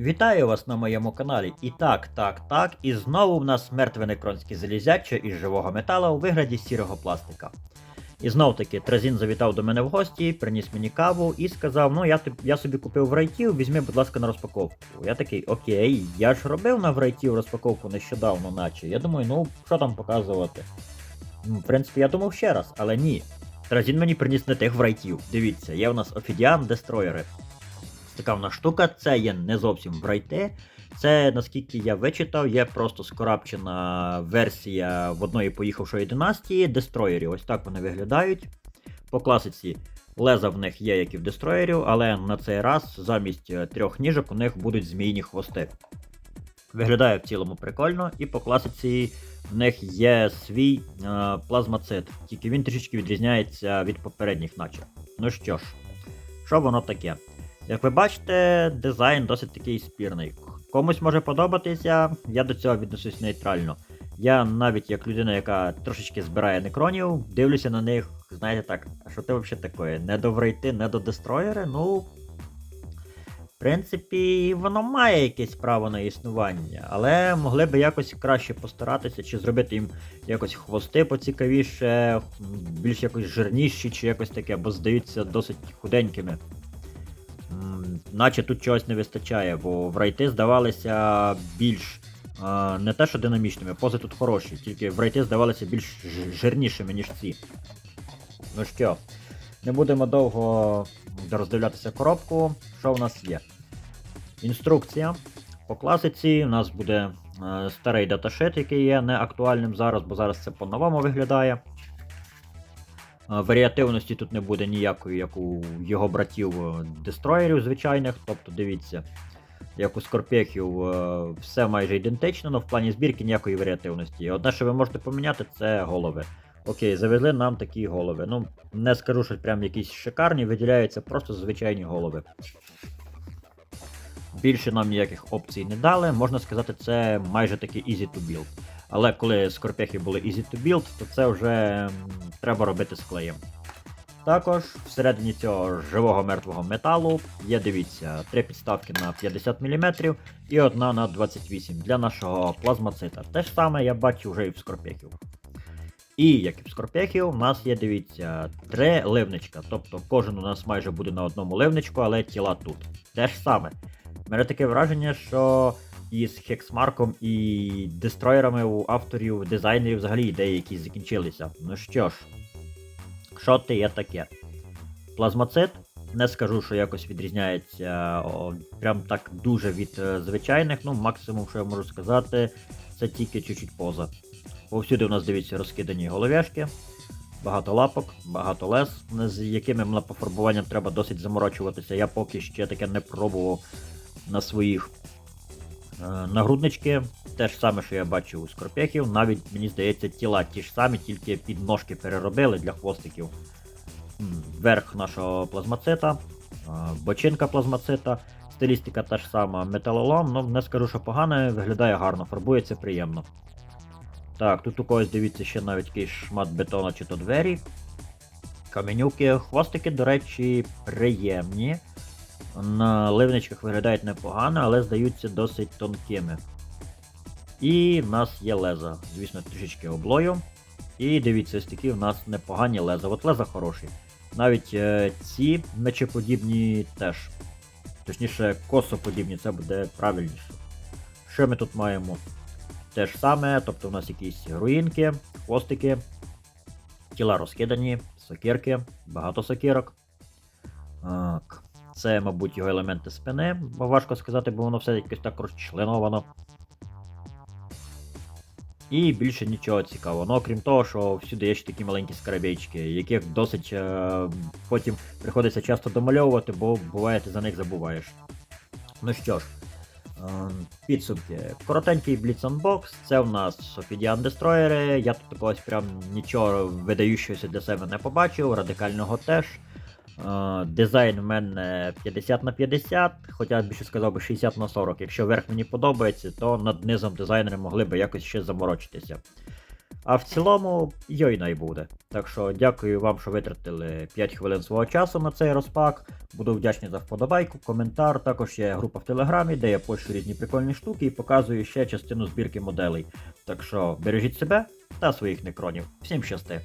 Вітаю вас на моєму каналі. І так, так, так. І знову в нас мертве некронське залізяче із живого металу у вигляді сірого пластика. І знов таки Тразін завітав до мене в гості, приніс мені каву і сказав: Ну, я, я собі купив в райтів, візьми, будь ласка, на розпаковку. Я такий, окей, я ж робив на врайтів розпаковку нещодавно, наче. Я думаю, ну, що там показувати? Ну, В принципі, я думав ще раз, але ні. Тразін мені приніс не тих врайтів. Дивіться, є у нас Офідіан Дестройери. В штука, це є не зовсім брайте. Це, наскільки я вичитав, є просто скорапчена версія в одної поїхавшої династії дестроєрів. Ось так вони виглядають. По класиці леза в них є, як і в дестроєрів, але на цей раз замість е, трьох ніжок у них будуть змійні хвости. Виглядає в цілому прикольно, і по класиці в них є свій е, плазмацит, тільки він трішечки відрізняється від попередніх, наче. Ну що ж, що воно таке? Як ви бачите, дизайн досить такий спірний. Комусь може подобатися, я до цього відношусь нейтрально. Я навіть як людина, яка трошечки збирає некронів, дивлюся на них, знаєте так, а що ти взагалі таке? Не до врейти, не до дестроєри? Ну. В принципі, воно має якесь право на існування, але могли би якось краще постаратися, чи зробити їм якось хвости поцікавіше, більш якось жирніші, чи якось таке, бо здаються досить худенькими. Наче тут чогось не вистачає, бо в райти здавалися більш не те, що динамічними, пози тут хороші, тільки в райти здавалися більш жирнішими, ніж ці. Ну що, не будемо довго роздивлятися коробку. Що в нас є? Інструкція. По класиці у нас буде е, старий даташит, який є не актуальним зараз, бо зараз це по-новому виглядає. Варіативності тут не буде ніякої, як у його братів е, дестроєрів звичайних. Тобто, дивіться, як у скорпехів е, все майже ідентично, але в плані збірки ніякої варіативності. Одне, що ви можете поміняти, це голови. Окей, завезли нам такі голови. Ну, не скажу, що прям якісь шикарні, виділяються просто звичайні голови. Більше нам ніяких опцій не дали. Можна сказати, це майже таки easy to build. Але коли скорпехи були easy to build, то це вже треба робити з клеєм. Також всередині цього живого мертвого металу є, дивіться, три підставки на 50 мм і одна на 28 для нашого плазмоцита. Те ж саме я бачу вже і в скорпехів. І як і в скорпехів, у нас є, дивіться, три ливничка. Тобто кожен у нас майже буде на одному ливничку, але тіла тут. Те ж саме. Мене таке враження, що із хексмарком і дестроєрами у авторів, дизайнерів взагалі ідеї якісь закінчилися. Ну що ж, що ти є таке? Плазмоцит, не скажу, що якось відрізняється о, прям так дуже від е, звичайних. Ну, максимум, що я можу сказати, це тільки чуть-чуть поза. Повсюди у нас дивіться розкидані головешки, багато лапок, багато лес, з якими на пофарбуванням треба досить заморочуватися. Я поки ще таке не пробував на своїх нагруднички. Те ж саме, що я бачив у скорпехів, навіть мені здається, тіла ті ж самі, тільки під ножки переробили для хвостиків. Верх нашого плазмоцита, е, бочинка плазмоцита, стилістика та ж сама, металолом, ну не скажу, що погано, виглядає гарно, фарбується приємно. Так, тут у когось дивіться ще навіть якийсь шмат бетона чи то двері. Каменюки, хвостики, до речі, приємні. На ливничках виглядають непогано, але здаються досить тонкими. І в нас є леза, звісно, трішечки облою. І дивіться, ось такі в нас непогані леза. От леза хороші. Навіть е, ці мечеподібні теж. Точніше, косоподібні, це буде правильніше. Що ми тут маємо? Те ж саме, тобто у нас якісь руїнки, хвостики, тіла розкидані, сокирки, багато сокирок. Так. Це, мабуть, його елементи спини, бо важко сказати, бо воно все якось так розчленовано. І більше нічого цікавого. Ну, окрім того, що всюди є ще такі маленькі скарабейчики, яких досить е, потім приходиться часто домальовувати, бо буває ти за них забуваєш. Ну що ж, е, підсумки. Коротенький Unbox, це в нас Ophidian Destroyer. Я тут такогось прям нічого видаючогося для себе не побачив, радикального теж. Е, Дизайн в мене 50 на 50, хоча я більше сказав би 60 на 40. Якщо верх мені подобається, то над низом дизайнери могли би якось ще заморочитися. А в цілому, йой най буде. Так що дякую вам, що витратили 5 хвилин свого часу на цей розпак. Буду вдячний за вподобайку, коментар. Також є група в Телеграмі, де я пощу різні прикольні штуки і показую ще частину збірки моделей. Так що бережіть себе та своїх некронів. Всім щасти!